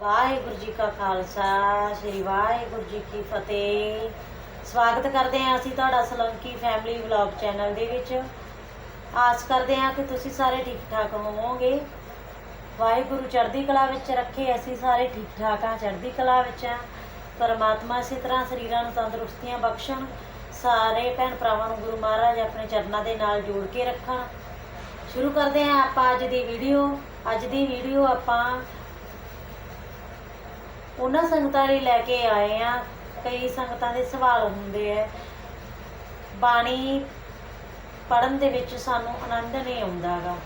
ਵਾਹਿਗੁਰੂ ਜੀ ਕਾ ਖਾਲਸਾ, ਸ੍ਰੀ ਵਾਹਿਗੁਰੂ ਜੀ ਕੀ ਫਤਿਹ। ਸਵਾਗਤ ਕਰਦੇ ਹਾਂ ਅਸੀਂ ਤੁਹਾਡਾ ਸਲੰਕੀ ਫੈਮਿਲੀ ਵਲੌਗ ਚੈਨਲ ਦੇ ਵਿੱਚ। ਆਸ ਕਰਦੇ ਹਾਂ ਕਿ ਤੁਸੀਂ ਸਾਰੇ ਠੀਕ ਠਾਕ ਹੋਵੋਗੇ। ਵਾਹਿਗੁਰੂ ਚੜ੍ਹਦੀ ਕਲਾ ਵਿੱਚ ਰੱਖੇ, ਅਸੀਂ ਸਾਰੇ ਠੀਕ ਠਾਕ ਹਾਂ, ਚੜ੍ਹਦੀ ਕਲਾ ਵਿੱਚ ਹਾਂ। ਪਰਮਾਤਮਾ ਇਸੇ ਤਰ੍ਹਾਂ ਸਰੀਰਾਂ ਨੂੰ ਤੰਦਰੁਸਤੀਆਂ ਬਖਸ਼ਣ, ਸਾਰੇ ਭੈਣ ਭਰਾਵਾਂ ਨੂੰ ਗੁਰੂ ਮਹਾਰਾਜ ਆਪਣੇ ਚਰਨਾਂ ਦੇ ਨਾਲ ਜੋੜ ਕੇ ਰੱਖਣ। ਸ਼ੁਰੂ ਕਰਦੇ ਹਾਂ ਆਪਾਂ ਅੱਜ ਦੀ ਵੀਡੀਓ ਅੱਜ ਦੀ ਵੀਡੀਓ ਆਪਾਂ ਉਹਨਾਂ ਸੰਗਤਾਂ ਲਈ ਲੈ ਕੇ ਆਏ ਆ। ਕਈ ਸੰਗਤਾਂ ਦੇ ਸਵਾਲ ਹੁੰਦੇ ਆ। ਬਾਣੀ ਪੜਨ ਦੇ ਵਿੱਚ ਸਾਨੂੰ ਆਨੰਦ ਨਹੀਂ ਆਉਂਦਾਗਾ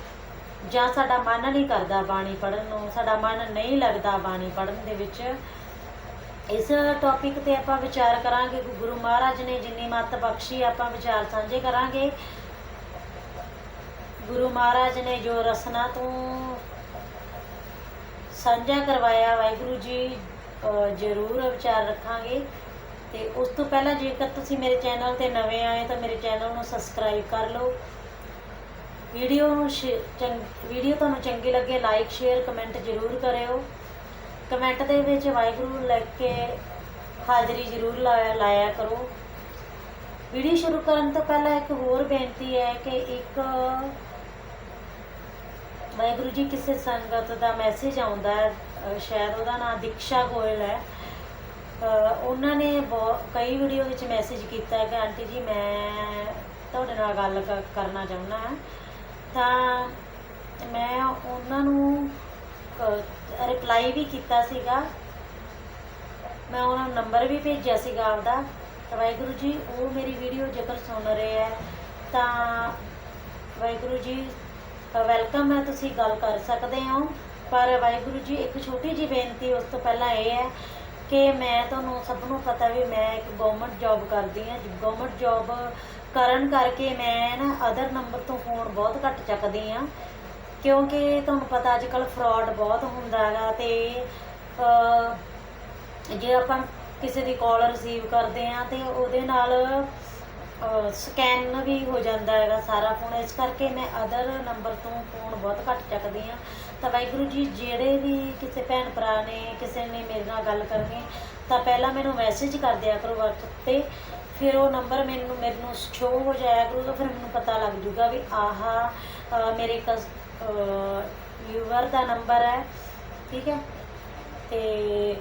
ਜਾਂ ਸਾਡਾ ਮਨ ਨਹੀਂ ਕਰਦਾ ਬਾਣੀ ਪੜਨ ਨੂੰ। ਸਾਡਾ ਮਨ ਨਹੀਂ ਲੱਗਦਾ ਬਾਣੀ ਪੜਨ ਦੇ ਵਿੱਚ। ਇਸ ਟੌਪਿਕ ਤੇ ਆਪਾਂ ਵਿਚਾਰ ਕਰਾਂਗੇ। ਗੁਰੂ ਮਹਾਰਾਜ ਨੇ ਜਿੰਨੀ ਮੱਤ ਬਖਸ਼ੀ, ਆਪਾਂ ਵਿਚਾਰ ਸਾਂਝੇ ਕਰਾਂਗੇ। ਗੁਰੂ ਮਹਾਰਾਜ ਨੇ ਜੋ ਰਸਨਾ ਤੋਂ ਸਾਂਝਾ ਕਰਵਾਇਆ ਵਾਹਿਗੁਰੂ ਜੀ ਜ਼ਰੂਰ ਵਿਚਾਰ ਰੱਖਾਂਗੇ। ਤੇ ਉਸ ਤੋਂ ਪਹਿਲਾਂ ਜੇਕਰ ਤੁਸੀਂ ਮੇਰੇ ਚੈਨਲ ਤੇ ਨਵੇਂ ਆਏ ਤਾਂ ਮੇਰੇ ਚੈਨਲ ਨੂੰ ਸਬਸਕ੍ਰਾਈਬ ਕਰ ਲਓ। ਵੀਡੀਓ ਨੂੰ ਸ਼ੇ- ਚੰਗ- ਵੀਡੀਓ ਤੁਹਾਨੂੰ ਚੰਗੀ ਲੱਗੇ ਲਾਈਕ, ਸ਼ੇਅਰ, ਕਮੈਂਟ ਜ਼ਰੂਰ ਕਰਿਓ। ਕਮੈਂਟ ਦੇ ਵਿੱਚ ਵਾਹਿਗੁਰੂ ਲਿਖ ਕੇ ਹਾਜ਼ਰੀ ਜ਼ਰੂਰ ਲਾਇਆ ਲਾਇਆ ਕਰੋ। ਵੀਡੀਓ ਸ਼ੁਰੂ ਕਰਨ ਤੋਂ ਪਹਿਲਾਂ ਇੱਕ ਹੋਰ ਬੇਨਤੀ ਹੈ ਕਿ ਇੱਕ ਵਾਹਿਗੁਰੂ ਜੀ ਕਿਸੇ ਸੰਗਤ ਦਾ ਮੈਸੇਜ ਆਉਂਦਾ ਹੈ। ਸ਼ਾਇਦ ਉਹਦਾ ਨਾਮ ਦੀਕਸ਼ਾ ਗੋਇਲ ਹੈ। ਉਹਨਾਂ ਨੇ ਬਹੁ- ਕਈ ਵੀਡੀਓ ਵਿੱਚ ਮੈਸੇਜ ਕੀਤਾ ਕਿ ਆਂਟੀ ਜੀ, ਮੈਂ ਤੁਹਾਡੇ ਨਾਲ ਗੱਲ ਕ- ਕਰਨਾ ਚਾਹੁੰਦਾ ਹਾਂ। ਤਾਂ ਮੈਂ ਉਹਨਾਂ ਨੂੰ ਰਿਪਲਾਈ ਵੀ ਕੀਤਾ ਸੀਗਾ। ਮੈਂ ਉਹਨਾਂ ਨੂੰ ਨੰਬਰ ਵੀ ਭੇਜਿਆ ਸੀਗਾ ਆਪਦਾ। ਵਾਹਿਗੁਰੂ ਜੀ, ਉਹ ਮੇਰੀ ਵੀਡੀਓ ਜੇਕਰ ਸੁਣ ਰਹੇ ਹੈ, ਤਾਂ ਵਾਹਿਗੁਰੂ ਜੀ ਵੈਲਕਮ ਹੈ, ਤੁਸੀਂ ਗੱਲ ਕਰ ਸਕਦੇ ਹੋ। ਪਰ ਵਾਹਿਗੁਰੂ ਜੀ, ਇੱਕ ਛੋਟੀ ਜਿਹੀ ਬੇਨਤੀ ਉਸ ਤੋਂ ਪਹਿਲਾਂ ਇਹ ਹੈ ਕਿ ਮੈਂ ਤੁਹਾਨੂੰ ਸਭ ਨੂੰ ਪਤਾ ਵੀ ਮੈਂ ਇੱਕ ਗਵਰਨਮੈਂਟ ਜੌਬ ਕਰਦੀ ਹਾਂ। ਗਵਰਨਮੈਂਟ ਜੌਬ ਕਰਨ ਕਰਕੇ ਮੈਂ ਨਾ ਅਦਰ ਨੰਬਰ ਤੋਂ ਫੋਨ ਬਹੁਤ ਘੱਟ ਚੱਕਦੀ ਹਾਂ। ਕਿਉਂਕਿ ਤੁਹਾਨੂੰ ਪਤਾ ਅੱਜ ਕੱਲ ਫਰਾਡ ਬਹੁਤ ਹੁੰਦਾ ਹੈਗਾ ਤੇ ਜੇ ਆਪਾਂ ਕਿਸੇ ਦੀ ਕਾਲ ਰਿਸੀਵ ਕਰਦੇ ਆ ਤੇ ਉਹਦੇ ਨਾਲ ਸਕੈਨ ਵੀ ਹੋ ਜਾਂਦਾ ਹੈਗਾ ਸਾਰਾ ਫੋਨ ਇਸ ਕਰਕੇ ਮੈਂ ਅਦਰ ਨੰਬਰ ਤੋਂ ਫੋਨ ਬਹੁਤ ਘੱਟ ਚੱਕਦੀ ਆ ਤਾਂ ਵਾਹਿਗੁਰੂ ਜੀ, ਜਿਹੜੇ ਵੀ ਕਿਸੇ ਭੈਣ ਭਰਾ ਨੇ, ਕਿਸੇ ਨੇ ਮੇਰੇ ਨਾਲ ਗੱਲ ਕਰਨੀ, ਤਾਂ ਪਹਿਲਾਂ ਮੈਨੂੰ ਮੈਸੇਜ ਕਰ ਦਿਆ ਕਰੋ WhatsApp ਤੇ। ਫਿਰ ਉਹ ਨੰਬਰ ਮੈਨੂੰ ਮੈਨੂੰ ਸ਼ੋ ਹੋ ਜਾਇਆ ਕਰੂਗਾ, ਫਿਰ ਮੈਨੂੰ ਪਤਾ ਲੱਗ ਜੂਗਾ ਵੀ ਆਹਾ ਮੇਰੇ ਕਸ ਯੂਵਰ ਦਾ ਨੰਬਰ ਹੈ। ਠੀਕ ਹੈ? ਤੇ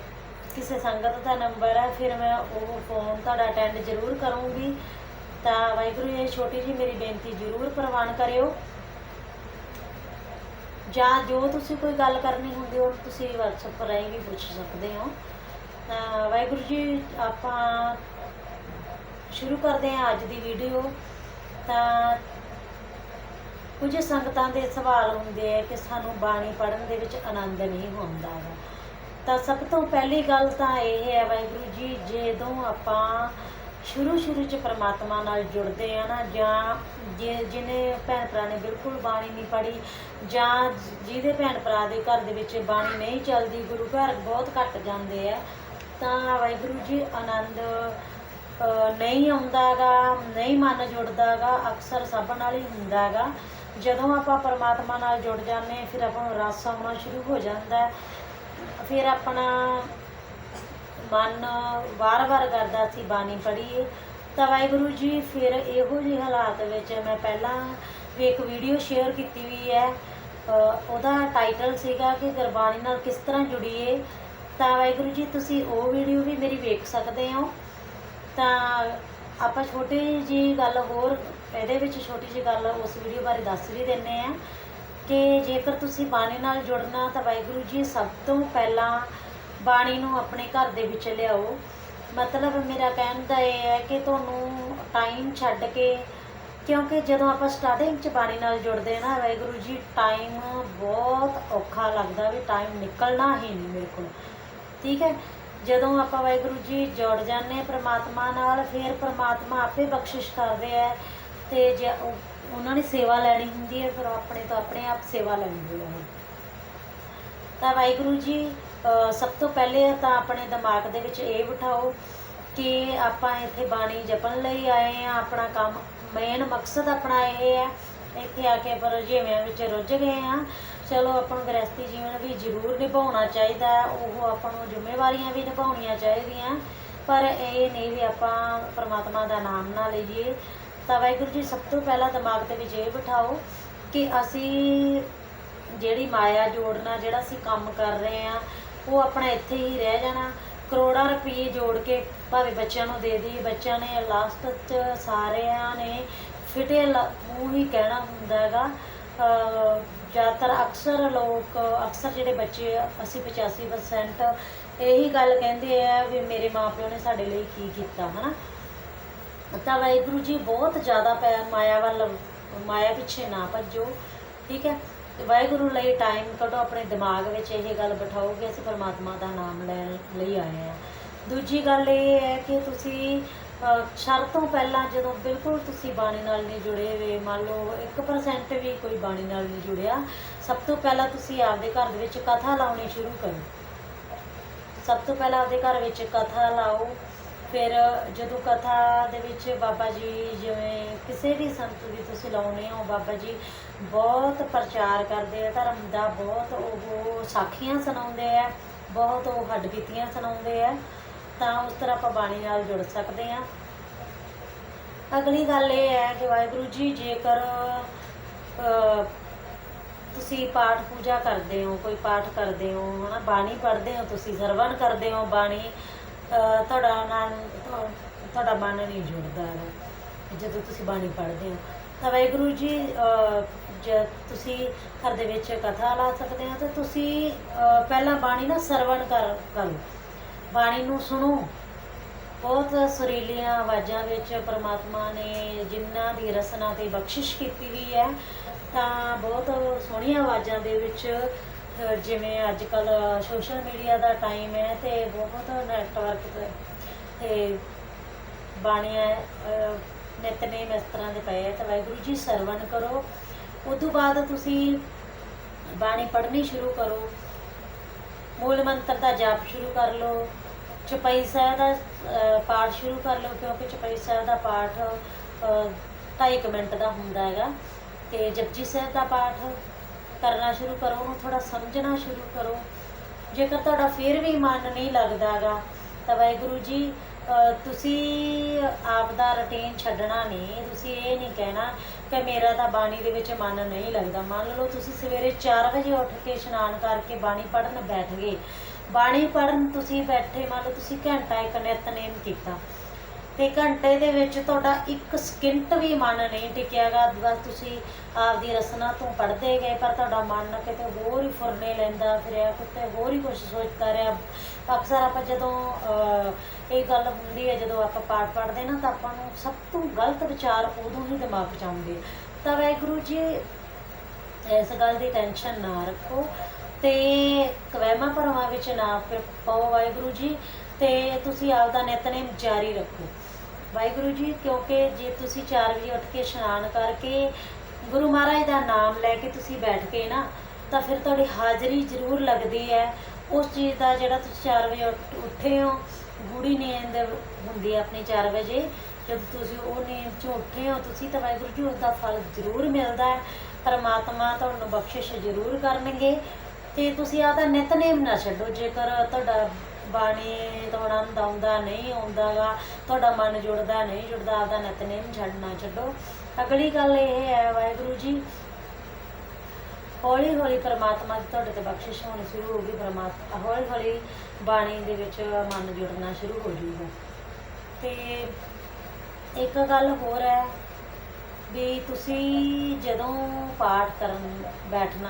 ਕਿਸੇ ਸੰਗਤ ਦਾ ਨੰਬਰ ਹੈ, ਫਿਰ ਮੈਂ ਉਹ ਫੋਨ ਤੁਹਾਡਾ ਅਟੈਂਡ ਜ਼ਰੂਰ ਕਰੂੰਗੀ। ਤਾਂ ਵਾਹਿਗੁਰੂ ਇਹ ਛੋਟੀ ਜੀ ਮੇਰੀ ਬੇਨਤੀ ਜ਼ਰੂਰ ਪ੍ਰਵਾਨ ਕਰਿਓ। ਜਾਂ ਜੋ ਤੁਸੀਂ ਕੋਈ ਗੱਲ ਕਰਨੀ ਹੁੰਦੀ ਹੋ ਤੁਸੀਂ WhatsApp ਰਾਹੀਂ ਵੀ ਪੁੱਛ ਸਕਦੇ ਹੋ। ਤਾਂ ਵਾਹਿਗੁਰੂ ਜੀ, ਆਪਾਂ ਸ਼ੁਰੂ ਕਰਦੇ ਹਾਂ ਅੱਜ ਦੀ ਵੀਡੀਓ ਤਾਂ ਕੁਝ ਸੰਗਤਾਂ ਦੇ ਸਵਾਲ ਹੁੰਦੇ ਆ ਕਿ ਸਾਨੂੰ ਬਾਣੀ ਪੜ੍ਹਨ ਦੇ ਵਿੱਚ ਆਨੰਦ ਨਹੀਂ ਹੁੰਦਾ ਗਾ ਤਾਂ ਸਭ ਤੋਂ ਪਹਿਲੀ ਗੱਲ ਤਾਂ ਇਹ ਹੈ ਵਾਹਿਗੁਰੂ ਜੀ, ਜਦੋਂ ਆਪਾਂ ਸ਼ੁਰੂ ਸ਼ੁਰੂ ਚ ਪਰਮਾਤਮਾ ਨਾਲ ਜੁੜਦੇ ਆ ਨਾ ਜਾਂ ਜੇ ਜਿਹਨੇ ਭੈਣ ਭਰਾ ਨੇ ਬਿਲਕੁਲ ਬਾਣੀ ਨਹੀਂ ਪੜ੍ਹੀ ਜਾਂ ਜਿਹਦੇ ਭੈਣ ਭਰਾ ਦੇ ਘਰ ਦੇ ਵਿੱਚ ਬਾਣੀ ਨਹੀਂ ਚੱਲਦੀ ਗੁਰੂ ਘਰ ਬਹੁਤ ਘੱਟ ਜਾਂਦੇ ਆ ਤਾਂ ਵਾਹਿਗੁਰੂ ਜੀ ਆਨੰਦ ਅ, ਨਹੀਂ ਆਉਂਦਾਗਾ ਨਹੀਂ ਮਨ ਜੁੜਦਾਗਾ ਅਕਸਰ ਸਭ ਨਾਲ ਹੀ ਹੁੰਦਾਗਾ ਜਦੋਂ ਆਪਾਂ ਪਰਮਾਤਮਾ ਨਾਲ ਜੁੜ ਜਾਂਦੇ ਫਿਰ ਆਪਾਂ ਨੂੰ ਰਸ ਆਉਣਾ ਸ਼ੁਰੂ ਹੋ ਜਾਂਦਾ ਫਿਰ ਆਪਣਾ ਮਨ ਵਾਰ-ਵਾਰ ਕਰਦਾ ਸੀ ਬਾਣੀ ਪੜ੍ਹੀਏ, ਤਾਂ ਵਾਹਿਗੁਰੂ ਜੀ ਫਿਰ ਇਹੋ ਜਿਹੇ ਹਾਲਾਤ ਵਿੱਚ ਮੈਂ ਪਹਿਲਾਂ ਵੀ ਇੱਕ ਵੀਡੀਓ ਸ਼ੇਅਰ ਕੀਤੀ ਵੀ ਹੈ। ਉਹਦਾ ਟਾਈਟਲ ਸੀਗਾ ਕਿ ਗੁਰਬਾਣੀ ਨਾਲ ਕਿਸ ਤਰ੍ਹਾਂ ਜੁੜੀਏ। ਤਾਂ ਵਾਹਿਗੁਰੂ ਜੀ, ਤੁਸੀਂ ਉਹ ਵੀਡੀਓ ਵੀ ਮੇਰੀ ਵੇਖ ਸਕਦੇ ਹੋ। ਤਾਂ ਆਪਾਂ ਛੋਟੀ ਜੀ ਗੱਲ ਹੋਰ, ਇਹਦੇ ਵਿੱਚ ਛੋਟੀ ਜੀ ਗੱਲ ਉਸ ਵੀਡੀਓ ਬਾਰੇ ਦੱਸ ਵੀ ਦਿੰਨੇ ਆ ਕਿ ਜੇਕਰ ਤੁਸੀਂ ਬਾਣੀ ਨਾਲ ਜੁੜਨਾ ਤਾਂ ਵਾਹਿਗੁਰੂ ਜੀ ਸਭ ਤੋਂ ਪਹਿਲਾਂ ਬਾਣੀ ਨੂੰ ਆਪਣੇ ਘਰ ਦੇ ਵਿੱਚ ਲਿਆਓ। ਮਤਲਬ ਮੇਰਾ ਕਹਿਣ ਦਾ ਇਹ ਹੈ ਕਿ ਤੁਹਾਨੂੰ ਟਾਈਮ ਛੱਡ ਕੇ, ਕਿਉਂਕਿ ਜਦੋਂ ਆਪਾਂ ਸਟਾਰਟਿੰਗ 'ਚ ਬਾਣੀ ਨਾਲ ਜੁੜਦੇ ਹਾਂ ਨਾ, ਵਾਹਿਗੁਰੂ ਜੀ ਟਾਈਮ ਬਹੁਤ ਔਖਾ ਲੱਗਦਾ ਵੀ ਟਾਈਮ ਨਿਕਲਣਾ ਹੀ ਨਹੀਂ ਮੇਰੇ ਕੋਲ। ਠੀਕ ਹੈ? ਜਦੋਂ ਆਪਾਂ ਵਾਹਿਗੁਰੂ ਜੀ ਜੁੜ ਜਾਂਦੇ ਹਾਂ ਪ੍ਰਮਾਤਮਾ ਨਾਲ, ਫਿਰ ਪ੍ਰਮਾਤਮਾ ਆਪੇ ਬਖਸ਼ਿਸ਼ ਕਰਦੇ ਆ ਤੇ ਜੇ ਉਹਨਾਂ ਨੇ ਸੇਵਾ ਲੈਣੀ ਹੁੰਦੀ ਹੈ, ਫਿਰ ਆਪਣੇ ਤੋਂ ਆਪਣੇ ਆਪ ਸੇਵਾ ਲੈਣੀ ਹੁੰਦੀ ਹੈ ਤਾਂ ਵਾਹਿਗੁਰੂ ਜੀ ਸਭ ਤੋਂ ਪਹਿਲੇ ਤਾਂ ਆਪਣੇ ਦਿਮਾਗ ਦੇ ਵਿੱਚ ਇਹ ਬਿਠਾਓ ਕਿ ਆਪਾਂ ਇੱਥੇ ਬਾਣੀ ਜਪਣ ਲਈ ਆਏ ਆ ਆਪਣਾ ਕੰਮ ਮੇਨ ਮਕਸਦ ਆਪਣਾ ਇਹ ਹੈ। ਇੱਥੇ ਆ ਕੇ ਪਰ ਜਿਵੇਂ ਵਿੱਚ ਰੁੱਝ ਗਏ ਆ ਚਲੋ, ਆਪਾਂ ਨੂੰ ਗ੍ਰਸਤੀ ਜੀਵਨ ਵੀ ਜ਼ਰੂਰ ਨਿਭਾਉਣਾ ਚਾਹੀਦਾ ਉਹ ਆਪਾਂ ਨੂੰ ਜ਼ਿੰਮੇਵਾਰੀਆਂ ਵੀ ਨਿਭਾਉਣੀਆਂ ਚਾਹੀਦੀਆਂ। ਪਰ ਇਹ ਨਹੀਂ ਵੀ ਆਪਾਂ ਪਰਮਾਤਮਾ ਦਾ ਨਾਮ ਨਾ ਲਈਏ। ਤਾਂ ਵਾਹਿਗੁਰੂ ਜੀ, ਸਭ ਤੋਂ ਪਹਿਲਾਂ ਦਿਮਾਗ ਦੇ ਵਿੱਚ ਇਹ ਬਿਠਾਓ ਕਿ ਅਸੀਂ ਜਿਹੜੀ ਮਾਇਆ ਜੋੜਨਾ, ਜਿਹੜਾ ਅਸੀਂ ਕੰਮ ਕਰ ਰਹੇ ਆ ਉਹ ਆਪਣਾ ਇੱਥੇ ਹੀ ਰਹਿ ਜਾਣਾ। ਕਰੋੜਾਂ ਰੁਪਏ ਜੋੜ ਕੇ ਭਾਵੇਂ ਬੱਚਿਆਂ ਨੂੰ ਦੇ ਦੀ ਬੱਚਿਆਂ ਨੇ ਲਾਸਟ 'ਚ ਸਾਰਿਆਂ ਨੇ ਫਿਟੇ ਲ- ਮੂੰਹ ਹੀ ਕਹਿਣਾ ਹੁੰਦਾ ਹੈਗਾ। ਜ਼ਿਆਦਾਤਰ ਅਕਸਰ ਲੋਕ, ਅਕਸਰ ਜਿਹੜੇ ਬੱਚੇ 80 85% ਇਹੀ ਗੱਲ ਕਹਿੰਦੇ ਆ ਵੀ ਮੇਰੇ ਮਾਪਿਓ ਨੇ ਸਾਡੇ ਲਈ ਕੀ ਕੀਤਾ, ਹਨਾ? ਤਾਂ ਵਾਹਿਗੁਰੂ ਜੀ ਬਹੁਤ ਜ਼ਿਆਦਾ ਪੈ, ਮਾਇਆ ਵੱਲ, ਮਾਇਆ ਪਿੱਛੇ ਨਾ ਭੱਜੋ, ਠੀਕ ਹੈ? ਤੇ ਵਾਹਿਗੁਰੂ ਲਈ ਟਾਈਮ ਕੱਢੋ ਆਪਣੇ ਦਿਮਾਗ ਵਿੱਚ ਇਹ ਗੱਲ ਬਿਠਾਓ ਕਿ ਅਸੀਂ ਪਰਮਾਤਮਾ ਦਾ ਨਾਮ ਲੈਣ ਲਈ ਆਏ ਆ ਦੂਜੀ ਗੱਲ ਇਹ ਹੈ ਕਿ ਤੁਸੀਂ ਅਹ, ਸ਼ਰ ਤੋਂ ਪਹਿਲਾਂ ਜਦੋਂ ਬਿਲਕੁਲ ਤੁਸੀਂ ਬਾਣੀ ਨਾਲ ਨਹੀਂ ਜੁੜੇ ਹੋਏ ਮੰਨ ਲਓ 1% ਵੀ ਕੋਈ ਬਾਣੀ ਨਾਲ ਨਹੀਂ ਜੁੜਿਆ ਸਭ ਤੋਂ ਪਹਿਲਾਂ ਤੁਸੀਂ ਆਪਦੇ ਘਰ ਦੇ ਵਿੱਚ ਕਥਾ ਲਾਉਣੀ ਸ਼ੁਰੂ ਕਰੋ। ਸਭ ਤੋਂ ਪਹਿਲਾਂ ਆਪਦੇ ਘਰ ਵਿੱਚ ਕਥਾ ਲਾਓ ਫਿਰ ਜਦੋਂ ਕਥਾ ਦੇ ਵਿੱਚ ਬਾਬਾ ਜੀ ਜਿਵੇਂ ਕਿਸੇ ਵੀ ਸੰਤ ਦੀ ਤੁਸੀਂ ਲਾਉਣੇ ਹੋ, ਬਾਬਾ ਜੀ ਬਹੁਤ ਪ੍ਰਚਾਰ ਕਰਦੇ ਆ, ਧਰਮ ਦਾ ਬਹੁਤ ਉਹ ਸਾਖੀਆਂ ਸੁਣਾਉਂਦੇ ਆ, ਬਹੁਤ ਉਹ ਹੱਡ ਹੱਡਬੀਤੀਆਂ ਸੁਣਾਉਂਦੇ ਆ, ਤਾਂ ਉਸ ਤਰ੍ਹਾਂ ਆਪਾਂ ਬਾਣੀ ਨਾਲ ਜੁੜ ਸਕਦੇ ਆ ਅਗਲੀ ਗੱਲ ਇਹ ਹੈ ਕਿ ਵਾਹਿਗੁਰੂ ਜੀ, ਜੇਕਰ ਤੁਸੀਂ ਪਾਠ ਪੂਜਾ ਕਰਦੇ ਹੋ, ਕੋਈ ਪਾਠ ਕਰਦੇ ਹੋ, ਹਨਾ, ਬਾਣੀ ਪੜ੍ਹਦੇ ਹੋ, ਤੁਸੀਂ ਸਰਵਣ ਕਰਦੇ ਹੋ ਬਾਣੀ ਤੁਹਾਡਾ ਨਾਲ ਤੁਹਾਡਾ ਮਨ ਨਹੀਂ ਜੁੜਦਾ ਹੈਗਾ। ਜਦੋਂ ਤੁਸੀਂ ਬਾਣੀ ਪੜ੍ਹਦੇ ਹੋ ਤਾਂ ਵਾਹਿਗੁਰੂ ਜੀ ਅਹ, ਜੇ ਤੁਸੀਂ ਘਰ ਦੇ ਵਿੱਚ ਕਥਾ ਲਾ ਸਕਦੇ ਹੋ ਤਾਂ ਤੁਸੀਂ ਪਹਿਲਾਂ ਬਾਣੀ ਨਾ ਸਰਵਣ ਕਰ ਕਰੋ ਬਾਣੀ ਨੂੰ ਸੁਣੋ। ਬਹੁਤ ਸੁਰੀਲੀਆਂ ਆਵਾਜ਼ਾਂ ਵਿੱਚ ਪਰਮਾਤਮਾ ਨੇ ਜਿਨ੍ਹਾਂ ਦੀ ਰਸਨਾ ਤੇ ਬਖਸ਼ਿਸ਼ ਕੀਤੀ ਵੀ ਹੈ ਤਾਂ ਬਹੁਤ ਸੋਹਣੀਆਂ ਆਵਾਜ਼ਾਂ ਦੇ ਵਿੱਚ ਅਹ, ਜਿਵੇਂ ਅੱਜ ਕੱਲ ਸੋਸ਼ਲ ਮੀਡੀਆ ਦਾ ਟਾਈਮ ਹੈ ਤੇ ਬਹੁਤ ਨੈਟਵਰਕ ਤੇ ਬਾਣੀਆਂ ਅਹ, ਨਿਤਨੇਮ ਇਸ ਤਰ੍ਹਾਂ ਦੇ ਪਏ ਹੈ ਤਾਂ ਵਾਹਿਗੁਰੂ ਜੀ ਸਰਵਣ ਕਰੋ। ਉਦੋਂ ਬਾਅਦ ਤੁਸੀਂ ਬਾਣੀ ਪੜ੍ਹਨੀ ਸ਼ੁਰੂ ਕਰੋ। ਮੂਲ ਮੰਤਰ ਦਾ ਜਾਪ ਸ਼ੁਰੂ ਕਰ ਲਓ। ਚਪਈ ਸਾਹਿਬ ਦਾ ਅਹ, ਪਾਠ ਸ਼ੁਰੂ ਕਰ ਲਓ ਕਿਉਂਕਿ ਚਪਈ ਸਾਹਿਬ ਦਾ ਪਾਠ ਅਹ, ਢਾਈ ਕੁ ਮਿੰਟ ਦਾ ਹੁੰਦਾ ਹੈਗਾ। ਤੇ ਜਪਜੀ ਸਾਹਿਬ ਦਾ ਪਾਠ ਕਰਨਾ ਸ਼ੁਰੂ ਕਰੋ, ਉਹਨੂੰ ਥੋੜਾ ਸਮਝਣਾ ਸ਼ੁਰੂ ਕਰੋ। ਜੇਕਰ ਤੁਹਾਡਾ ਫਿਰ ਵੀ ਮਨ ਨਹੀਂ ਲੱਗਦਾਗਾ, ਤਾਂ ਵਾਹਿਗੁਰੂ ਜੀ ਤੁਸੀਂ ਆਪ ਦਾ ਰੁਟੀਨ ਛੱਡਣਾ ਨਹੀਂ, ਤੁਸੀਂ ਇਹ ਨਹੀਂ ਕਹਿਣਾ ਕਿ ਮੇਰਾ ਤਾਂ ਬਾਣੀ ਦੇ ਵਿੱਚ ਮਨ ਨਹੀਂ ਲੱਗਦਾ। ਮੰਨ ਲਓ ਤੁਸੀਂ ਸਵੇਰੇ 4 ਵਜੇ ਉੱਠ ਕੇ ਇਸ਼ਨਾਨ ਕਰਕੇ ਬਾਣੀ ਪੜ੍ਹਨ ਬੈਠ ਗਏ। ਬਾਣੀ ਪੜ੍ਹਨ ਤੁਸੀਂ ਬੈਠੇ, ਮੰਨ ਲਓ ਤੁਸੀਂ ਘੰਟਾ ਇੱਕ ਨਿਤਨੇਮ ਕੀਤਾ। ਤੇ ਘੰਟੇ ਦੇ ਵਿੱਚ ਤੁਹਾਡਾ ਇੱਕ ਸਕਿੰਟ ਵੀ ਮਨ ਨਹੀਂ ਟਿਕਿਆਗਾ। ਬਸ ਤੁਸੀਂ ਆਪਦੀ ਰਸਨਾ ਤੋਂ ਪੜ੍ਹਦੇ ਗਏ, ਪਰ ਤੁਹਾਡਾ ਮਨ ਕਿਤੇ ਹੋਰ ਹੀ ਫੁਰਨੇ ਲੈਂਦਾ, ਫਿਰਿਆ ਕਿਤੇ ਹੋਰ ਹੀ ਕੁਝ ਸੋਚਦਾ ਰਿਹਾ। ਅਕਸਰ ਆਪਾਂ ਜਦੋਂ ਇਹ ਗੱਲ ਹੁੰਦੀ ਹੈ, ਜਦੋਂ ਆਪਾਂ ਪਾਠ ਪੜ੍ਹਦੇ ਨਾ, ਤਾਂ ਆਪਾਂ ਨੂੰ ਸਭ ਤੋਂ ਗਲਤ ਵਿਚਾਰ ਉਦੋਂ ਹੀ ਦਿਮਾਗ 'ਚ ਆਉਂਦੇ ਆ। ਤਾਂ ਵਾਹਿਗੁਰੂ ਜੀ, ਇਸ ਗੱਲ ਦੀ ਟੈਨਸ਼ਨ ਨਾ ਰੱਖੋ ਤੇ ਕਵੈਮਾ ਭਰਮਾਂ ਵਿੱਚ ਨਾ ਪ- ਪਾਓ ਵਾਹਿਗੁਰੂ ਜੀ ਤੇ ਤੁਸੀਂ ਆਪਦਾ ਨਿਤਨੇਮ ਜਾਰੀ ਰੱਖੋ। ਵਾਹਿਗੁਰੂ ਜੀ, ਕਿਉਂਕਿ ਜੇ ਤੁਸੀਂ 4 ਵਜੇ ਉੱਠ ਕੇ ਇਸ਼ਨਾਨ ਕਰਕੇ ਗੁਰੂ ਮਹਾਰਾਜ ਦਾ ਨਾਮ ਲੈ ਕੇ ਤੁਸੀਂ ਬੈਠ ਕੇ ਨਾ, ਤਾਂ ਫਿਰ ਤੁਹਾਡੀ ਹਾਜ਼ਰੀ ਜ਼ਰੂਰ ਲੱਗਦੀ ਹੈ। ਉਸ ਚੀਜ਼ ਦਾ ਜਿਹੜਾ ਤੁਸੀਂ 4 ਵਜੇ ਉੱਠ- ਉੱਠੇ ਹੋ ਗੂੜੀ ਨੀਂਦ ਹੁੰਦੀ ਹੈ ਆਪਣੀ 4 ਵਜੇ। ਜਦੋਂ ਤੁਸੀਂ ਉਹ ਨੀਂਦ ਚੋਂ ਉੱਠੇ ਹੋ ਤੁਸੀਂ ਤਾਂ ਵਾਹਿਗੁਰੂ ਜੀ ਉਸ ਦਾ ਫਲ ਜ਼ਰੂਰ ਮਿਲਦਾ ਹੈ। ਪਰਮਾਤਮਾ ਤੁਹਾਨੂੰ ਬਖਸ਼ਿਸ਼ ਜ਼ਰੂਰ ਕਰਨਗੇ। ਤੇ ਤੁਸੀਂ ਆਪਦਾ ਨਿਤਨੇਮ ਨਾ ਛੱਡੋ। ਜੇਕਰ ਤੁਹਾਡਾ ਬਾਣੀ ਤੋਂ ਆਨੰਦ ਆਉਂਦਾ ਨਹੀਂ, ਆਉਂਦਾਗਾ, ਤੁਹਾਡਾ ਮਨ ਜੁੜਦਾ ਨਹੀਂ, ਜੁੜਦਾ ਆਪਦਾ ਨਿਤਨੇਮ ਛੱਡਣਾ ਛੱਡੋ। ਅਗਲੀ ਗੱਲ ਇਹ ਹੈ, ਵਾਹਿਗੁਰੂ ਜੀ ਹੌਲੀ ਹੌਲੀ ਪਰਮਾਤਮਾ ਦੀ ਤੁਹਾਡੇ ਤੇ ਬਖਸ਼ਿਸ਼ ਹੋਣੀ ਸ਼ੁਰੂ ਹੋ ਗਈ, ਪਰਮਾਤਮਾ ਹੌਲੀ ਹੌਲੀ ਬਾਣੀ ਦੇ ਵਿੱਚ ਮਨ ਜੁੜਨਾ ਸ਼ੁਰੂ ਹੋ ਜੂਗਾ ਤੇ ਇੱਕ ਗੱਲ ਹੋਰ ਹੈ, ਵੀ ਤੁਸੀਂ ਜਦੋਂ ਪਾਠ ਕਰਨ ਬੈਠਣਾ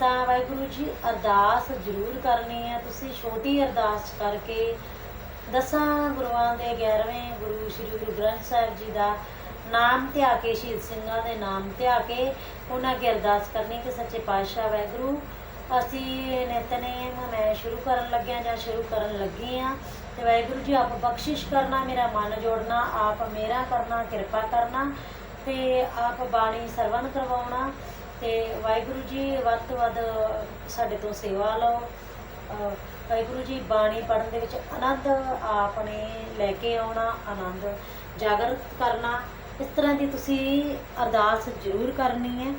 ਤਾਂ ਵਾਹਿਗੁਰੂ ਜੀ ਅਰਦਾਸ ਜ਼ਰੂਰ ਕਰਨੀ ਹੈ ਤੁਸੀਂ ਛੋਟੀ ਅਰਦਾਸ ਕਰਕੇ ਦਸਾਂ ਗੁਰੂਆਂ ਦੇ 11ਵੇਂ ਗੁਰੂ ਸ੍ਰੀ ਗੁਰੂ ਗ੍ਰੰਥ ਸਾਹਿਬ ਜੀ ਦਾ ਨਾਮ ਧਿਆ ਕੇ, ਸ਼ਹੀਦ ਸਿੰਘਾਂ ਦੇ ਨਾਮ ਧਿਆ ਕੇ ਉਹਨਾਂ ਅੱਗੇ ਅਰਦਾਸ ਕਰਨੀ ਕਿ ਸੱਚੇ ਪਾਤਸ਼ਾਹ ਵਾਹਿਗੁਰੂ, ਅਸੀਂ ਨਿਤਨੇਮ ਮੈਂ ਸ਼ੁਰੂ ਕਰਨ ਲੱਗਿਆ ਜਾਂ ਸ਼ੁਰੂ ਕਰਨ ਲੱਗੀ ਆ। ਤੇ ਵਾਹਿਗੁਰੂ ਜੀ, ਆਪ ਬਖਸ਼ਿਸ਼ ਕਰਨਾ, ਮੇਰਾ ਮਨ ਜੋੜਨਾ, ਆਪ ਮੇਰਾ ਕਰਨਾ, ਕਿਰਪਾ ਕਰਨਾ ਤੇ ਆਪ ਬਾਣੀ ਸਰਵਨ ਕਰਵਾਉਣਾ। ਤੇ ਵਾਹਿਗੁਰੂ ਜੀ ਵੱਧ ਤੋਂ ਵੱਧ ਸਾਡੇ ਤੋਂ ਸੇਵਾ ਲਓ। ਵਾਹਿਗੁਰੂ ਜੀ ਬਾਣੀ ਪੜ੍ਹਨ ਦੇ ਵਿੱਚ ਆਨੰਦ ਆਪਣੇ ਲੈ ਕੇ ਆਉਣਾ, ਆਨੰਦ ਜਾਗਰਤ ਕਰਨਾ, ਇਸ ਤਰ੍ਹਾਂ ਦੀ ਤੁਸੀਂ ਅਰਦਾਸ ਜ਼ਰੂਰ ਕਰਨੀ ਹੈ।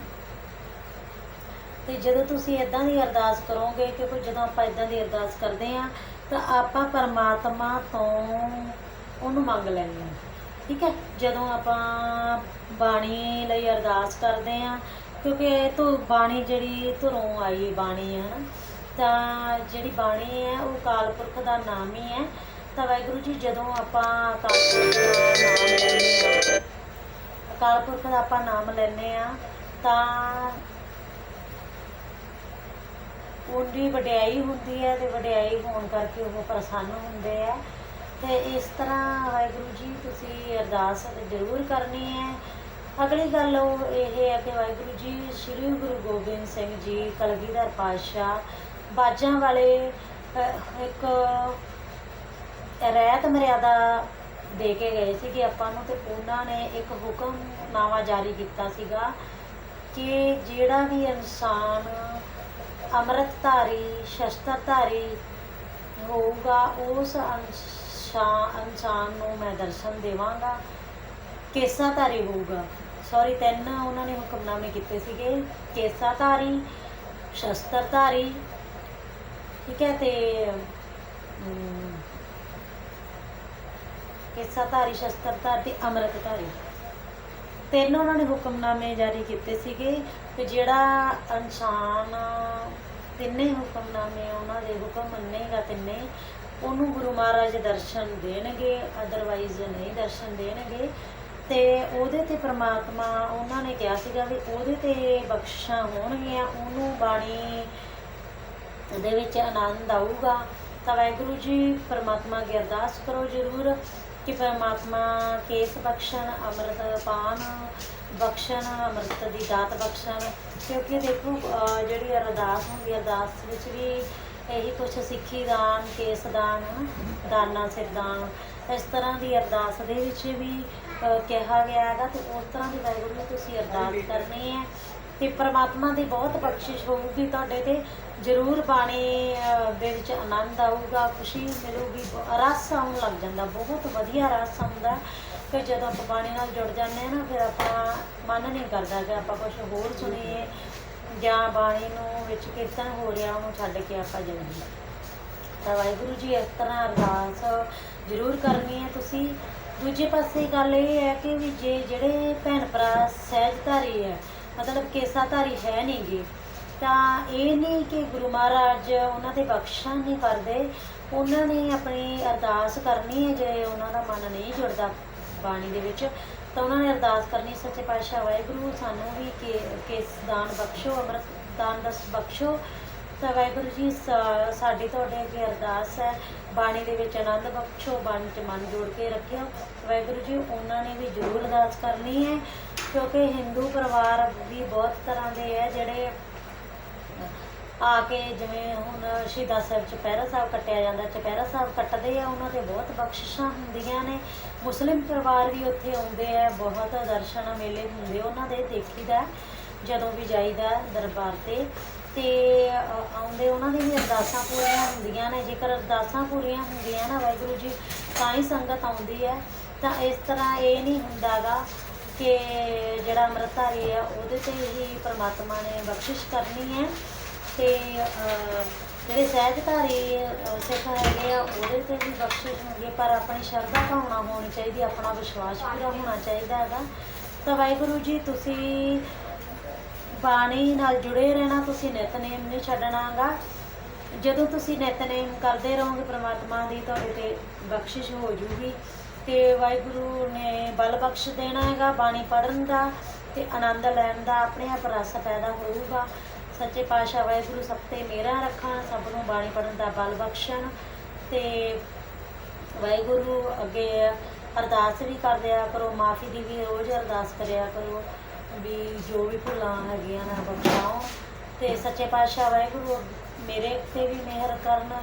ਤੇ ਜਦੋਂ ਤੁਸੀਂ ਇਦਾਂ ਦੀ ਅਰਦਾਸ ਕਰੋਗੇ, ਕਿਉਂਕਿ ਜਦੋਂ ਆਪਾਂ ਇਦਾਂ ਦੀ ਅਰਦਾਸ ਕਰਦੇ ਆ ਤਾਂ ਆਪਾਂ ਪਰਮਾਤਮਾ ਤੋਂ ਉਹਨੂੰ ਮੰਗ ਲੈਂਦੇ ਹਾਂ। ਠੀਕ ਹੈ? ਜਦੋਂ ਆਪਾਂ ਬਾਣੀ ਲਈ ਅਰਦਾਸ ਕਰਦੇ ਆ ਕਿਉਂਕਿ ਇਹ ਤੋਂ ਬਾਣੀ ਜਿਹੜੀ ਧੁਰੋਂ ਆਈ ਬਾਣੀ, ਹੈ ਨਾ? ਤਾਂ ਜਿਹੜੀ ਬਾਣੀ ਹੈ, ਉਹ ਕਾਲ ਪੁਰਖ ਦਾ ਨਾਮ ਹੀ ਹੈ। ਤਾਂ ਵਾਹਿਗੁਰੂ ਜੀ, ਜਦੋਂ ਆਪਾਂ ਅਕਾਲ ਪੁਰਖ ਦਾ ਨਾਮ ਲੈਂਦੇ ਆ ਅਕਾਲ ਪੁਰਖ ਦਾ ਆਪਾਂ ਨਾਮ ਲੈਂਦੇ ਆ ਤਾਂ ਉਹਦੀ ਵਡਿਆਈ ਹੁੰਦੀ ਹੈ ਤੇ ਵਡਿਆਈ ਹੋਣ ਕਰਕੇ ਉਹ ਪ੍ਰਸੰਨ ਹੁੰਦੇ ਆ। ਤੇ ਇਸ ਤਰ੍ਹਾਂ ਵਾਹਿਗੁਰੂ ਜੀ, ਤੁਸੀਂ ਅਰਦਾਸ ਜ਼ਰੂਰ ਕਰਨੀ ਹੈ। ਅਗਲੀ ਗੱਲ ਉਹ ਇਹ ਹੈ ਕਿ ਵਾਹਿਗੁਰੂ ਜੀ, ਸ੍ਰੀ ਗੁਰੂ ਗੋਬਿੰਦ ਸਿੰਘ ਜੀ, ਕਲਗੀਧਰ ਪਾਤਸ਼ਾਹ, ਬਾਜਾਂ ਵਾਲੇ ਇੱਕ ਰਹਿਤ ਮਰਿਆਦਾ ਦੇ ਕੇ ਗਏ ਸੀ ਕਿ ਆਪਾਂ ਨੂੰ ਤੇ ਉਹਨਾਂ ਨੇ ਇੱਕ ਹੁਕਮਨਾਮਾ ਜਾਰੀ ਕੀਤਾ ਸੀਗਾ ਕਿ ਜਿਹੜਾ ਵੀ ਇਨਸਾਨ ਅੰਮ੍ਰਿਤਧਾਰੀ, ਸ਼ਸਤਰਧਾਰੀ ਹੋਊਗਾ, ਉਸ ਇਨਸਾ- ਇਨਸਾਨ ਨੂੰ ਮੈਂ ਦਰਸ਼ਨ ਦੇਵਾਂਗਾ, ਕੇਸਾਧਾਰੀ ਹੋਊਗਾ। ਸੌਰੀ ਤਿੰਨ ਉਹਨਾਂ ਨੇ ਹੁਕਮਨਾਮੇ ਕੀਤੇ ਸੀਗੇ, ਕੇਸਾਧਾਰੀ, ਸ਼ਸਤਰਧਾਰੀ, ਠੀਕ ਹੈ, ਤੇ ਕੇਸਾਧਾਰੀ, ਸ਼ਸਤਰਧਾਰੀ ਤੇ ਅੰਮ੍ਰਿਤਧਾਰੀ। ਤਿੰਨ ਉਹਨਾਂ ਨੇ ਹੁਕਮਨਾਮੇ ਜਾਰੀ ਕੀਤੇ ਸੀਗੇ ਕਿ ਜਿਹੜਾ ਇਨਸਾਨ ਤਿੰਨੇ ਹੁਕਮਨਾਮੇ ਉਹਨਾਂ ਦੇ ਹੁਕਮ ਮੰਨੇਗਾ ਤਿੰਨੇ, ਉਹਨੂੰ ਗੁਰੂ ਮਹਾਰਾਜ ਦਰਸ਼ਨ ਦੇਣਗੇ ਅਦਰਵਾਈਜ਼ ਨਹੀਂ ਦਰਸ਼ਨ ਦੇਣਗੇ। ਤੇ ਉਹਦੇ ਤੇ ਪ੍ਰਮਾਤਮਾ ਉਹਨਾਂ ਨੇ ਕਿਹਾ ਸੀਗਾ ਵੀ ਉਹਦੇ ਤੇ ਬਖਸ਼ਾਂ ਹੋਣਗੀਆਂ, ਉਹਨੂੰ ਬਾਣੀ ਦੇ ਵਿੱਚ ਆਨੰਦ ਆਊਗਾ। ਤਾਂ ਵਾਹਿਗੁਰੂ ਜੀ, ਪਰਮਾਤਮਾ ਅੱਗੇ ਅਰਦਾਸ ਕਰੋ ਜ਼ਰੂਰ ਕਿ ਪਰਮਾਤਮਾ ਕੇਸ ਬਖਸ਼ਣ, ਅੰਮ੍ਰਿਤ ਪਾਨ ਬਖਸ਼ਣ, ਅੰਮ੍ਰਿਤ ਦੀ ਦਾਤ ਬਖਸ਼ਣ। ਕਿਉਂਕਿ ਦੇਖੋ ਜਿਹੜੀ ਅਰਦਾਸ ਹੁੰਦੀ ਅਰਦਾਸ ਵਿੱਚ ਵੀ ਇਹੀ ਕੁਛ ਸਿੱਖੀ ਦਾਨ, ਕੇਸ ਦਾਨ, ਦਾਨਾ ਸਿਰ ਦਾਨ। ਇਸ ਤਰ੍ਹਾਂ ਦੀ ਅਰਦਾਸ ਦੇ ਵਿੱਚ ਵੀ ਕਿਹਾ ਗਿਆ ਹੈਗਾ ਤੇ ਉਸ ਤਰ੍ਹਾਂ ਦੀ ਵਾਹਿਗੁਰੂ ਨੂੰ ਤੁਸੀਂ ਅਰਦਾਸ ਕਰਨੀ ਹੈ ਤੇ ਪ੍ਰਮਾਤਮਾ ਦੀ ਬਹੁਤ ਬਖਸ਼ਿਸ਼ ਹੋਊਗੀ ਤੁਹਾਡੇ ਤੇ। ਜ਼ਰੂਰ ਬਾਣੀ ਦੇ ਵਿੱਚ ਆਨੰਦ ਆਊਗਾ ਖੁਸ਼ੀ ਮਿਲੂਗੀ ਬ- ਰਸ ਆਉਣ ਲੱਗ ਜਾਂਦਾ ਬਹੁਤ ਵਧੀਆ ਰਸ ਆਉਂਦਾ ਕਿ ਜਦੋਂ ਆਪਾਂ ਬਾਣੀ ਨਾਲ ਜੁੜ ਜਾਂਦੇ ਹਾਂ ਨਾ ਫਿਰ ਆਪਣਾ ਮਨ ਨਹੀਂ ਕਰਦਾ ਕਿ ਆਪਾਂ ਕੁਝ ਹੋਰ ਸੁਣੀਏ ਜਾਂ ਬਾਣੀ ਨੂੰ ਵਿੱਚ ਕੀਰਤਨ ਹੋ ਰਿਹਾ ਉਹਨੂੰ ਛੱਡ ਕੇ ਆਪਾਂ ਜਾਈਏ ਤਾਂ ਵਾਹਿਗੁਰੂ ਜੀ ਇਸ ਤਰ੍ਹਾਂ ਅਰਦਾਸ ਜ਼ਰੂਰ ਕਰਨੀ ਹੈ ਤੁਸੀਂ। ਦੂਜੇ ਪਾਸੇ ਗੱਲ ਇਹ ਹੈ ਕਿ ਵੀ ਜੇ ਜਿਹੜੇ ਭੈਣ ਭਰਾ ਸਹਿਜਧਾਰੀ ਹੈ, ਮਤਲਬ ਕੇਸਾਧਾਰੀ ਹੈ ਨਹੀਂਗੇ, ਤਾਂ ਇਹ ਨਹੀਂ ਕਿ ਗੁਰੂ ਮਹਾਰਾਜ ਉਹਨਾਂ ਦੇ ਬਖਸ਼ਾਂ ਨਹੀਂ ਕਰਦੇ, ਉਹਨਾਂ ਨੇ ਆਪਣੀ ਅਰਦਾਸ ਕਰਨੀ ਹੈ, ਜੇ ਉਹਨਾਂ ਦਾ ਮਨ ਨਹੀਂ ਜੁੜਦਾ ਬਾਣੀ ਦੇ ਵਿੱਚ, ਤਾਂ ਉਹਨਾਂ ਨੇ ਅਰਦਾਸ ਕਰਨੀ ਸੱਚੇ ਪਾਤਸ਼ਾਹ ਵਾਹਿਗੁਰੂ, ਸਾਨੂੰ ਵੀ ਕੇਸ ਦਾਨ ਬਖਸ਼ੋ, ਅੰਮ੍ਰਿਤ ਦਾਨ ਦਸ ਬਖਸ਼ੋ ਤਾਂ ਵਾਹਿਗੁਰੂ ਜੀ, ਸਾ- ਸਾਡੀ ਤੁਹਾਡੇ ਅੱਗੇ ਅਰਦਾਸ ਹੈ। ਬਾਣੀ ਦੇ ਵਿੱਚ ਆਨੰਦ ਬਖਸ਼ੋ, ਬਾਣੀ 'ਚ ਮਨ ਜੋੜ ਕੇ ਰੱਖਿਓ। ਵਾਹਿਗੁਰੂ ਜੀ, ਉਹਨਾਂ ਨੇ ਵੀ ਜ਼ਰੂਰ ਅਰਦਾਸ ਕਰਨੀ ਹੈ, ਕਿਉਂਕਿ ਹਿੰਦੂ ਪਰਿਵਾਰ ਵੀ ਬਹੁਤ ਤਰ੍ਹਾਂ ਦੇ ਹੈ, ਜਿਹੜੇ ਆ ਕੇ ਜਿਵੇਂ ਹੁਣ ਸ਼ਹੀਦਾਂ ਸਾਹਿਬ ਚੁਪਹਿਰਾ ਸਾਹਿਬ ਕੱਟਿਆ ਜਾਂਦਾ, ਚੁਪਹਿਰਾ ਸਾਹਿਬ ਕੱਟਦੇ ਆ, ਉਹਨਾਂ ਦੇ ਬਹੁਤ ਬਖਸ਼ਿਸ਼ਾਂ ਹੁੰਦੀਆਂ ਨੇ। ਮੁਸਲਿਮ ਪਰਿਵਾਰ ਵੀ ਉੱਥੇ ਆਉਂਦੇ ਆ, ਬਹੁਤ ਦਰਸ਼ਨ ਮੇਲੇ ਹੁੰਦੇ, ਉਹਨਾਂ ਦੇ ਦੇਖੀਦਾ, ਜਦੋਂ ਵੀ ਜਾਈਦਾ ਦਰਬਾਰ ਤੇ। ਤੇ ਅ, ਆਉਂਦੇ ਉਹਨਾਂ ਦੀ ਵੀ ਅਰਦਾਸਾਂ ਪੂਰੀਆਂ ਹੁੰਦੀਆਂ ਨੇ। ਜੇਕਰ ਅਰਦਾਸਾਂ ਪੂਰੀਆਂ ਹੁੰਦੀਆਂ ਨਾ ਵਾਹਿਗੁਰੂ ਜੀ ਤਾਂ ਹੀ ਸੰਗਤ ਆਉਂਦੀ ਹੈ। ਤਾਂ ਇਸ ਤਰ੍ਹਾਂ ਇਹ ਨਹੀਂ ਹੁੰਦਾਗਾ ਕਿ ਜਿਹੜਾ ਅੰਮ੍ਰਿਤਧਾਰੀ ਆ ਉਹਦੇ ਤੇ ਹੀ ਪ੍ਰਮਾਤਮਾ ਨੇ ਬਖਸ਼ਿਸ਼ ਕਰਨੀ ਹੈ। ਤੇ ਅਹ, ਜਿਹੜੇ ਸਹਿਜਧਾਰੀ ਅਹ, ਸਿੱਖ ਹੈਗੇ ਆ ਉਹਦੇ ਤੇ ਵੀ ਬਖਸ਼ਿਸ਼ ਹੁੰਦੀ ਹੈ। ਪਰ ਆਪਣੀ ਸ਼ਰਧਾ ਭਾਵਨਾ ਹੋਣੀ ਚਾਹੀਦੀ ਆਪਣਾ ਵਿਸ਼ਵਾਸ ਪੂਰਾ ਹੋਣਾ ਚਾਹੀਦਾ ਹੈਗਾ। ਤਾਂ ਵਾਹਿਗੁਰੂ ਜੀ ਤੁਸੀਂ ਬਾਣੀ ਨਾਲ ਜੁੜੇ ਰਹਿਣਾ ਤੁਸੀਂ ਨਿਤਨੇਮ ਨਹੀਂ ਛੱਡਣਾਗਾ। ਜਦੋਂ ਤੁਸੀਂ ਨਿਤਨੇਮ ਕਰਦੇ ਰਹੋਗੇ ਪ੍ਰਮਾਤਮਾ ਦੀ, ਤੁਹਾਡੇ ਤੇ ਬਖਸ਼ਿਸ਼ ਹੋ ਜੂਗੀ। ਤੇ ਵਾਹਿਗੁਰੂ ਨੇ ਬਲ ਬਖਸ਼ ਦੇਣਾ ਹੈਗਾ ਬਾਣੀ ਪੜਨ ਦਾ ਤੇ ਆਨੰਦ ਲੈਣ ਦਾ, ਆਪਣੇ ਆਪ ਰਸ ਪੈਦਾ ਹੋਊਗਾ। ਸੱਚੇ ਪਾਤਸ਼ਾਹ ਵਾਹਿਗੁਰੂ ਸਭ ਤੇ ਮੇਰਾ ਰੱਖਣ, ਸਭ ਨੂੰ ਬਾਣੀ ਪੜਨ ਦਾ ਬਲ ਬਖਸ਼ਣ। ਤੇ ਵਾਹਿਗੁਰੂ ਅੱਗੇ ਅਰਦਾਸ ਵੀ ਕਰਦਿਆ ਕਰੋ, ਮਾਫੀ ਦੀ ਵੀ ਰੋਜ਼ ਅਰਦਾਸ ਕਰਿਆ ਕਰੋ। ਵੀ ਜੋ ਵੀ ਭੁੱਲਾਂ ਹੈਗੀਆਂ ਨਾ ਬਖਸ਼ਾਓ। ਤੇ ਸੱਚੇ ਪਾਤਸ਼ਾਹ ਵਾਹਿਗੁਰੂ, ਮੇਰੇ ਉੱਤੇ ਵੀ ਮਿਹਰ ਕਰਨ,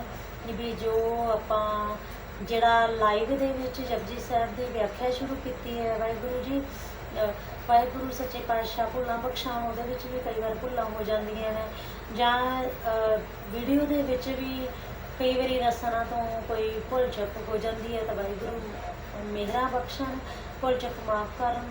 ਵੀ ਜੋ ਆਪਾਂ ਜਿਹੜਾ ਲਾਈਵ ਦੇ ਵਿੱਚ ਜਪਜੀ ਸਾਹਿਬ ਦੀ ਵਿਆਖਿਆ ਸ਼ੁਰੂ ਕੀਤੀ ਹੈ ਵਾਹਿਗੁਰੂ ਜੀ ਵਾਹਿਗੁਰੂ ਸੱਚੇ ਪਾਤਸ਼ਾਹ ਭੁੱਲਾਂ ਬਖਸ਼ਾਉਣ, ਉਹਦੇ ਵਿੱਚ ਵੀ ਕਈ ਵਾਰ ਭੁੱਲਾਂ ਹੋ ਜਾਂਦੀਆਂ ਨੇ। ਜਾਂ ਵੀਡੀਓ ਦੇ ਵਿੱਚ ਵੀ ਕਈ ਵਾਰੀ ਰਸਨਾ ਤੋਂ ਕੋਈ ਭੁੱਲ ਚੁੱਕ ਹੋ ਜਾਂਦੀ ਹੈ ਤਾਂ ਵਾਹਿਗੁਰੂ ਮਿਹਰਾਂ ਬਖਸ਼ਣ, ਭੁੱਲ ਚੁੱਕ ਮਾਫ ਕਰਨ।